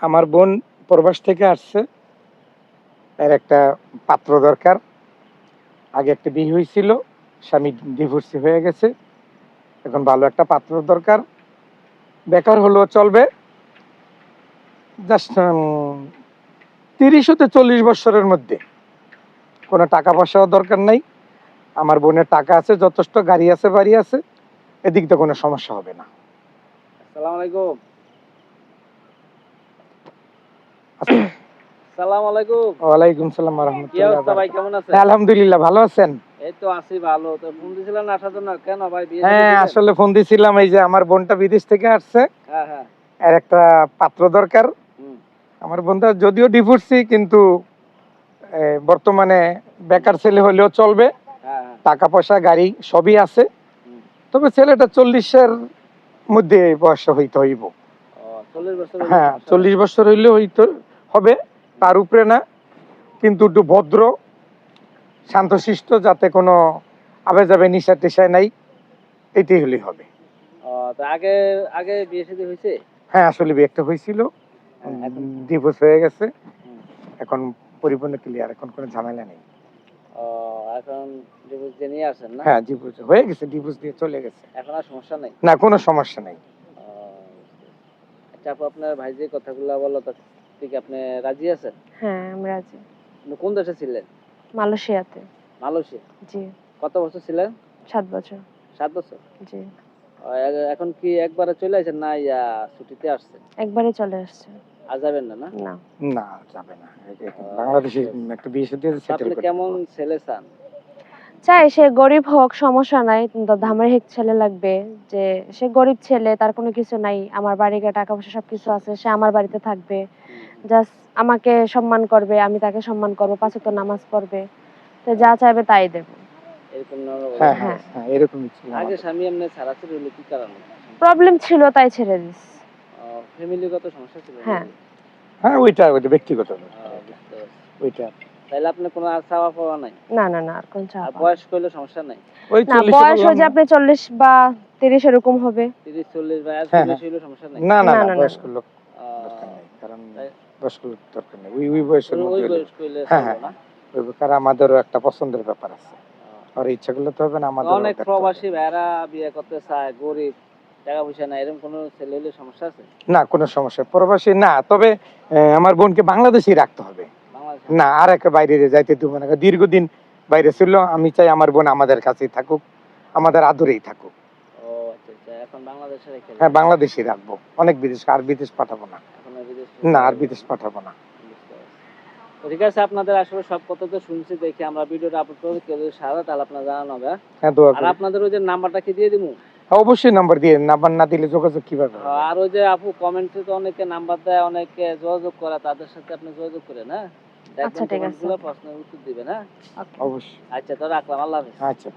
আমার বোন প্রবাস থেকে আসছে। এর একটা পাত্র দরকার। আগে একটা বিয়ে হয়েছিল, স্বামী ডিভোর্সি হয়ে গেছে। এখন ভালো একটা পাত্র দরকার। বেকার হলেও চলবে। জাস্ট তিরিশ হতে চল্লিশ বছরের মধ্যে। কোনো টাকা পয়সাও দরকার নাই। আমার বোনের টাকা আছে, যথেষ্ট, গাড়ি আছে, বাড়ি আছে। এদিক দিয়ে কোনো সমস্যা হবে না। সালাম আলাইকুম। সালাম আলাইকুম। ওয়ালাইকুম সালাম কি ভাই কেমন আছেন? আলহামদুলিল্লাহ ভালো আছেন? এই তো আছি ভালো। তো ফোন দিছিলেন আসার জন্য কেন ভাই হ্যাঁ আসলে ফোন দিছিলাম এই যে আমার বোনটা বিদেশ থেকে আসছে। হ্যাঁ হ্যাঁ। আর একটা পাত্র দরকার। আমার বোনটা যদিও ডিভোর্সি কিন্তু বর্তমানে বেকার ছেলে হলেও চলবে। হ্যাঁ হ্যাঁ। টাকা পয়সা গাড়ি সবই আছে। তবে ছেলেটা চল্লিশের মধ্যে বয়স হইতে হইব। হ্যাঁ চল্লিশ বছর হইলে হইতে হবে তার উপরে না কিন্তু একটু ভদ্র শান্তশিষ্ট যাতে কোনো আবে যাবে নিশা টিশায় নাই এটাই হলেই হবে। আগে আগে বিয়ে শাদী হয়েছে? হ্যাঁ আসলে বিয়ে একটা হয়েছিল। হ্যাঁ, ডিভোর্স হয়ে গেছে। এখন পরিপূর্ণ ক্লিয়ার এখন কোনো ঝামেলা নেই। এখন ডিভোর্স দিয়ে নিয়ে আসেন না? হ্যাঁ ডিভোর্স হয়ে গেছে ডিভোর্স দিয়ে চলে গেছে। এখন আর সমস্যা নেই? না কোনো সমস্যা নেই। আচ্ছা আপু আপনার ভাই যে কথাগুলো বলল তার থেকে আপনি রাজি আছেন? হ্যাঁ আমি রাজি। আপনি কোন দেশে ছিলেন? মালয়েশিয়াতে। মালয়েশিয়া? জি। কত বছর ছিলেন? সাত বছর। সাত বছর? জি। এখন কি একবারে চলে আসেন না ইয়া ছুটিতে আসছেন? একবারে চলে আসছে। আর যাবেন না না? না। না যাবে না। বাংলাদেশে একটা বিয়ে সাথে আপনি কেমন ছেলে চান? চাই সে গরিব হোক সমস্যা নাই কিন্তু ধামের হেক ছেলে লাগবে যে সে গরিব ছেলে তার কোনো কিছু নাই আমার বাড়িতে টাকা পয়সা সবকিছু আছে সে আমার বাড়িতে থাকবে। জাস্ট আমাকে সম্মান করবে আমি তাকে সম্মান করব পাঁচ ওয়াক্ত নামাজ পড়বে। তো যা চাইবে তাই দেবো। এরকম হ্যাঁ হ্যাঁ হ্যাঁ। ছিল আগে স্বামী এমনি ছাড়াছাড়ি হলো কি কারণে? প্রবলেম ছিল তাই ছেড়ে দিস। ফ্যামিলিগত সমস্যা ছিল হ্যাঁ। হ্যাঁ ওইটা ওইটা ব্যক্তিগত। ওইটা। তাইলে আপনার কোনো আর চাওয়া পাওয়া নাই? না না না আর কোন চাপ আর বয়স করলে সমস্যা নাই? ওই না বয়স ওই আপনি চল্লিশ বা তিরিশ এরকম হবে। তিরিশ চল্লিশ বা এর হ্যাঁ, সমস্যা নাই? না না নেই কারণ বয়স্ক লোক দরকার নেই। ওই ওই বয়সের মধ্যে হ্যাঁ, না? ওই কারণ আমাদেরও একটা পছন্দের ব্যাপার আছে। আর ইচ্ছা করলে তো হবে না আমাদের অনেক প্রবাসী ভাইরা বিয়ে করতে চায় গরিব টাকা পয়সা নাই এরকম কোনো ছেলে হলে সমস্যা আছে? না কোনো সমস্যা প্রবাসী না তবে আমার বোনকে বাংলাদেশেই রাখতে হবে। না আর একটা বাইরে যাইতে দেবো না। দীর্ঘদিন বাইরে ছিল আমি চাই আমার বোন আমাদের কাছেই থাকুক আমাদের আদরেই থাকুক। আচ্ছা আচ্ছা বাংলাদেশে হ্যাঁ বাংলাদেশেই রাখব। অনেক বিদেশ আর বিদেশ পাঠাবো না। না আর বিদেশ পাঠাবো না। ঠিক আছে আপনাদের আসলে সব কথা তো শুনছি দেখে আমরা ভিডিওটা আপলোড করব কেউ যদি সারা তাহলে আপনার জানানো হবে হ্যাঁ? হ্যাঁ দোয়া আর আপনাদের ওই যে নাম্বারটা কি দিয়ে দিবো? অবশ্যই নাম্বার দিয়ে নাম্বার না দিলে যোগাযোগ কীভাবে হবে? আর ওই যে আপু কমেন্টে তো অনেকে নাম্বার দেয় অনেকে যোগাযোগ করে তাদের সাথে আপনি যোগাযোগ করেন না আচ্ছা, ঠিক আছে। প্রশ্নের উত্তর দিবেন হ্যাঁ? অবশ্যই। আচ্ছা তো রাখলাম আল্লাহ হাফেজ। আচ্ছা।